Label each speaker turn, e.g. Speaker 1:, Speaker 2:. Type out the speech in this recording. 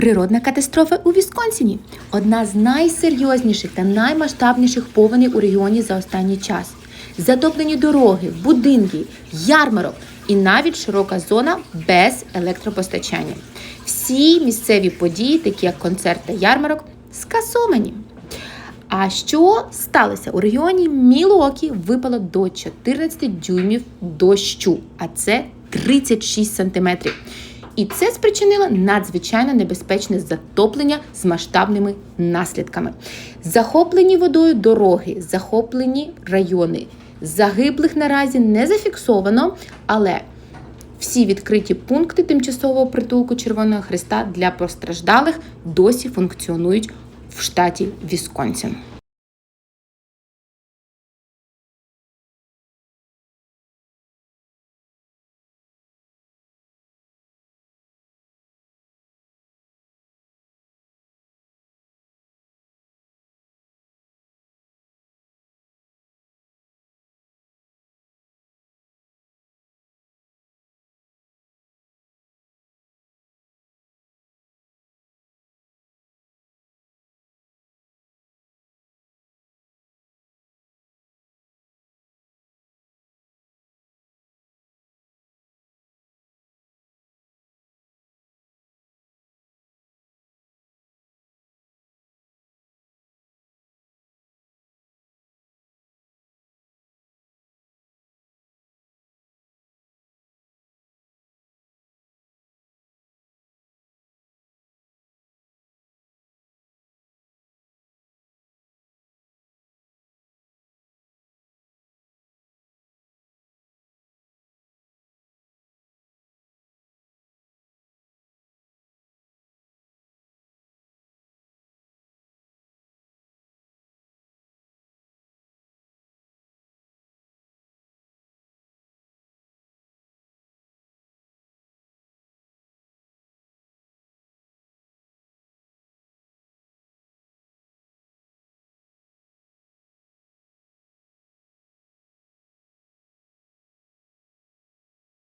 Speaker 1: Природна катастрофа у Вісконсіні одна з найсерйозніших та наймасштабніших повеней у регіоні за останній час. Затоплені дороги, будинки, ярмарок і навіть широка зона без електропостачання. Всі місцеві події, такі як концерт та ярмарок, скасовані. А що сталося? У регіоні Мілуокі випало до 14 дюймів дощу, а це 36 сантиметрів. І це спричинило надзвичайно небезпечне затоплення з масштабними наслідками. Захоплені водою дороги, захоплені райони. Загиблих наразі не зафіксовано, але всі відкриті пункти тимчасового притулку Червоного Христа для постраждалих досі функціонують в штаті Вісконсін.